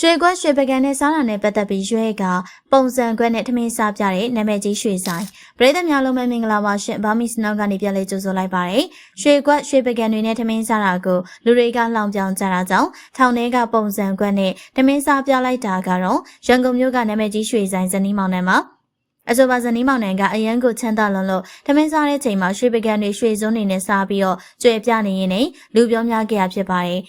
ရွှေကွက်ရွှေပကံနဲ့စားတာနဲ့ပတ်သက်ပြီးရွှဲကပုံစံကွက်နဲ့ထမင်းစားပြတဲ့နာမည်ကြီးရွှေဆိုင်ပရိသတ်များလုံးပဲမင်္ဂလာပါရှင်ဘာမီစနော့ကနေပြန်လေးကြိုဆိုလိုက်ပါတယ်ရွှေကွက်ရွှေပကံတွေနဲ့ထမင်းစားတာကိုလူတွေကလောင်ပြောင်ကြတာကြောင့်ထောင်ထဲကပုံစံကွက်နဲ့ထမင်းစားပြလိုက်တာကတော့ရန်ကုန်မြို့ကနာမည်ကြီးရွှေဆိုင်ဇနီးမောင်နှံမှာအဆိုပါဇနီးမောင်နှံကအရန်ကိုချမ်းသာလွန်လို့ထမင်းစားတဲ့ချိန်မှာရွှေပကံတွေရွှေစုံတွေနဲ့စားပြီးတော့ကြွယ်ပြနေရင်လည်းလူပြောများကြရဖြစ်ပါတယ်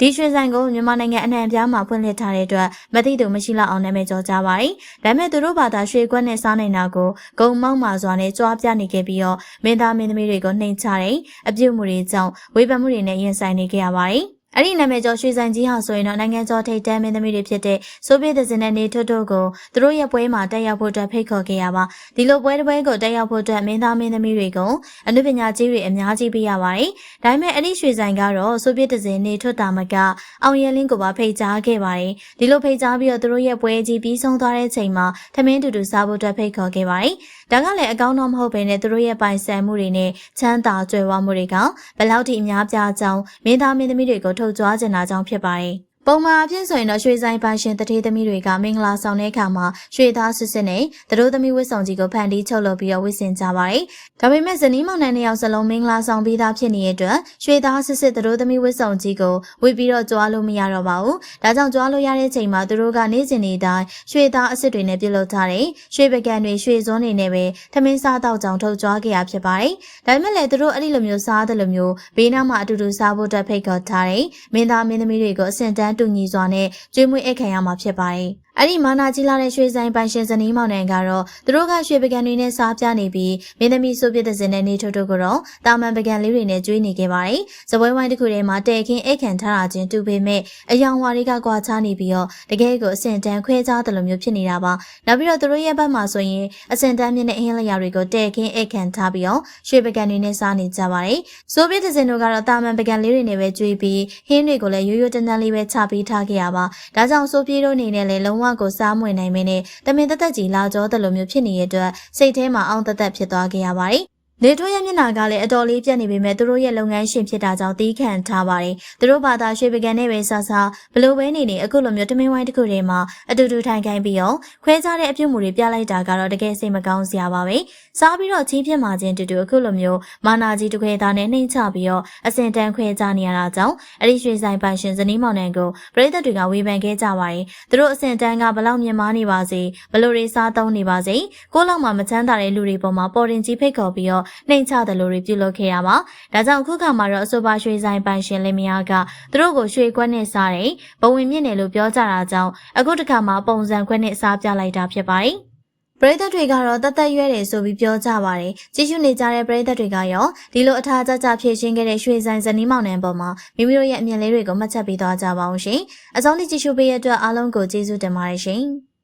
ဒီရွှေဆိုင်ကိုမြန်မာနိုင်ငံအနှံ့အပြားမှာဖွင့်လှစ်ထားတဲ့အတွက်မသိသူမရှိလောက်အောင်နာမည်ကျော်ကြပါတယ်။ဒါပေမဲ့သူတို့ဘာသာရွှေကွက်နဲ့စားနေတာကိုဂုံမောက်မာစွာနဲ့ကြွားပြနေခဲ့ပြီးတော့မင်းသားမင်းသမီးတွေကိုနှိမ်ချတဲ့အပြုတ်မှုတွေကြောင့်ဝေဖန်မှုတွေနဲ့ရင်ဆိုင်နေကြရပါတယ်။ အဲ့ဒီနာမည်ကျော်ရွှေဆိုင်ကြီးဟာဆိုရင်တော့နိုင်ငံကျော်ထိပ်တန်းမင်းသမီးတွေဖြစ်တဲ့ဆိုဗီယက်တစ်စင်နဲ့နေထွတ်တို့ကိုသူတို့ရဲ့ပွဲမှာတက်ရောက်ဖို့အတွက်ဖိတ်ခေါ်ခဲ့ရပါဒီလိုပွဲတစ်ပွဲကိုတက်ရောက်ဖို့အတွက်မင်းသားမင်းသမီးတွေကိုအနုပညာကြီးတွေအများကြီးပေးရပါတယ်ဒါပေမဲ့အဲ့ဒီရွှေဆိုင်ကတော့ဆိုဗီယက်တစ်စင်နေထွတ်တာမကအောင်ရဲလင်းကိုပါဖိတ်ကြားခဲ့ပါတယ်ဒီလိုဖိတ်ကြားပြီးတော့သူတို့ရဲ့ပွဲကြီးပြီးဆုံးသွားတဲ့ချိန်မှာထမင်းတူတူစားဖို့အတွက်ဖိတ်ခေါ်ခဲ့ပါတယ်ဒါကလည်းအကောင်းတော့မဟုတ်ဘဲနဲ့သူတို့ရဲ့ပိုင်ဆိုင်မှုတွေနဲ့ချမ်းသာကြွယ်ဝမှုတွေကဘယ်လောက်ထိအများပြားကြောင်းမင်းသားမင်းသမီးတွေကိုထုတ်ကြွားကျင်တာကြောင့်ဖြစ်ပါတယ်။ ပုံမှန်အဖြစ်ဆိုရင်တော့ရွှေဆိုင်ပိုင်ရှင်တထေးသမီးတွေကမင်္ဂလာဆောင်တဲ့အခါမှာရွှေသားစစ်စစ်နဲ့တတို့သမီးဝတ်ဆောင်ကြီးကိုဖန်တီးချုပ်လုပ်ပြီးတော့ဝတ်ဆင်ကြပါတယ်။ဒါပေမဲ့ဇနီးမောင်နှံနှစ်ယောက်စလုံးမင်္ဂလာဆောင်ပြီးသားဖြစ်နေတဲ့အတွက်ရွှေသားစစ်စစ်တတို့သမီးဝတ်ဆောင်ကြီးကိုဝတ်ပြီးတော့ကြွားလို့မရတော့ပါဘူး။ဒါကြောင့်ကြွားလို့ရတဲ့ချိန်မှာသူတို့ကနေ့စဉ်နေ့တိုင်းရွှေသားအစ်စ်တွေနဲ့ပြုလုပ်ထားတဲ့ရွှေပကံတွေရွှေစွန်းတွေနဲ့ပဲထမင်းစားတော့ကြောင်ထုတ်ကြွားခဲ့ရဖြစ်ပါတယ်။ဒါပေမဲ့လည်းသူတို့အဲ့ဒီလိုမျိုးစားတဲ့လိုမျိုးဘေးနားမှာအတူတူစားဖို့အတွက်ဖိတ်ခေါ်ထားတဲ့မင်းသားမင်းသမီးတွေကိုအဆင့်တန်းတူညီစွာနဲ့ကျွေးမွေးအိတ်ခံရမှာဖြစ်ပါတယ်။ အဲ့ဒီမာနာကြီးလာတဲ့ရွှေဆိုင်ပိုင်ရှင်ဇနီးမောင်နှံကတော့သူတို့ကရွှေပကံတွေနဲ့စားပြနေပြီးမင်းသမီးဆိုပြတဲ့စင်နဲ့နေထိုးတို့ကတော့တာမန်ပကံလေးတွေနဲ့ကျွေးနေခဲ့ပါတယ်။စပွဲဝိုင်းတစ်ခုထဲမှာတဲခင်းအိတ်ခံထားတာချင်းတူပေမဲ့အယောင်ဝါတွေကကွာခြားနေပြီးတော့တကယ်ကိုအစင်တန်းခွဲခြားတယ်လို့မျိုးဖြစ်နေတာပါ။နောက်ပြီးတော့သူတို့ရဲ့ဘက်မှာဆိုရင်အစင်တန်းမြင့်တဲ့အဟင်းလျာတွေကိုတဲခင်းအိတ်ခံထားပြီးတော့ရွှေပကံတွေနဲ့စားနေကြပါတယ်။ဆိုပြတဲ့စင်တို့ကတော့တာမန်ပကံလေးတွေနဲ့ပဲကျွေးပြီးဟင်းတွေကိုလည်းရိုးရိုးတန်းတန်းလေးပဲချပေးထားခဲ့ရပါ။ဒါကြောင့်ဆိုပြေတို့အနေနဲ့လည်းလုံးဝကိုစားမွေနိုင်မင်းနဲ့တမင်တက်တက်ကြီးလာကြောတယ်လို့မျိုးဖြစ်နေတဲ့အတွက်စိတ်ထဲမှာအောင်တက်တက်ဖြစ်သွားခဲ့ရပါတယ်။ နေထိုးရဲ့မျက်နှာကလည်းအတော်လေးပြတ်နေပေမဲ့သူတို့ရဲ့လုပ်ငန်းရှင်ဖြစ်တာကြောင့်တီးခံထားပါတယ်။သူတို့ဘာသာရွှေပကံနဲ့ပဲဆဆဘလို့ပဲနေနေအခုလိုမျိုးတမင်ဝိုင်းတစ်ခုထဲမှာအတူတူထိုင်ခိုင်းပြီးတော့ခွဲခြားတဲ့အပြုတ်မှုတွေပြလိုက်တာကတော့တကယ်စိတ်မကောင်းစရာပါပဲ။စားပြီးတော့ချင်းပြစ်မှချင်းတူတူအခုလိုမျိုးမာနာကြီးတစ်ခွဲသားနဲ့နှိမ့်ချပြီးတော့အစင်တန်းခွဲခြားနေရတာကြောင့်အဲ့ဒီရွှေဆိုင်ပိုင်ရှင်ဇနီးမောင်နှံကိုပရိသတ်တွေကဝေဖန်ခဲ့ကြပါတယ်။သူတို့အစင်တန်းကဘလောက်မြင်မာနေပါစေဘလို့တွေစားသုံးနေပါစေကိုလောက်မှမချမ်းသာတဲ့လူတွေပေါ်မှာပေါ်တင်ကြီးဖိတ်ခေါ်ပြီးတော့နှိမ်ချတယ်လို့တွေပြုလုပ်ခဲ့ရပါဒါကြောင့်အခုခါမှာတော့အဆိုပါရွှေဆိုင်ပိုင်ရှင်လင်မယားကသူတို့ကိုရွှေခွက်နဲ့စားတယ်ဘဝင်မြင့်တယ်လို့ပြောကြတာကြောင့်အခုတခါမှာပုံစံခွက်နဲ့စားပြလိုက်တာဖြစ်ပါတယ်ပရိသတ်တွေကတော့တသက်ရွဲတယ်ဆိုပြီးပြောကြပါတယ်။ကြည့်ရှုနေကြတဲ့ပရိသတ်တွေကရောဒီလိုအထာကြကြဖြည့်ရှင်းခဲ့တဲ့ရွှေဆိုင်ဇနီးမောင်နှံပေါ်မှာမိမိတို့ရဲ့အမြင်လေးတွေကိုမှတ်ချက်ပေးသွားကြပါအောင်ရှင်။အဆုံးထိကြည့်ရှုပေးရတဲ့အတွက်အားလုံးကိုကျေးဇူးတင်ပါတယ်ရှင်။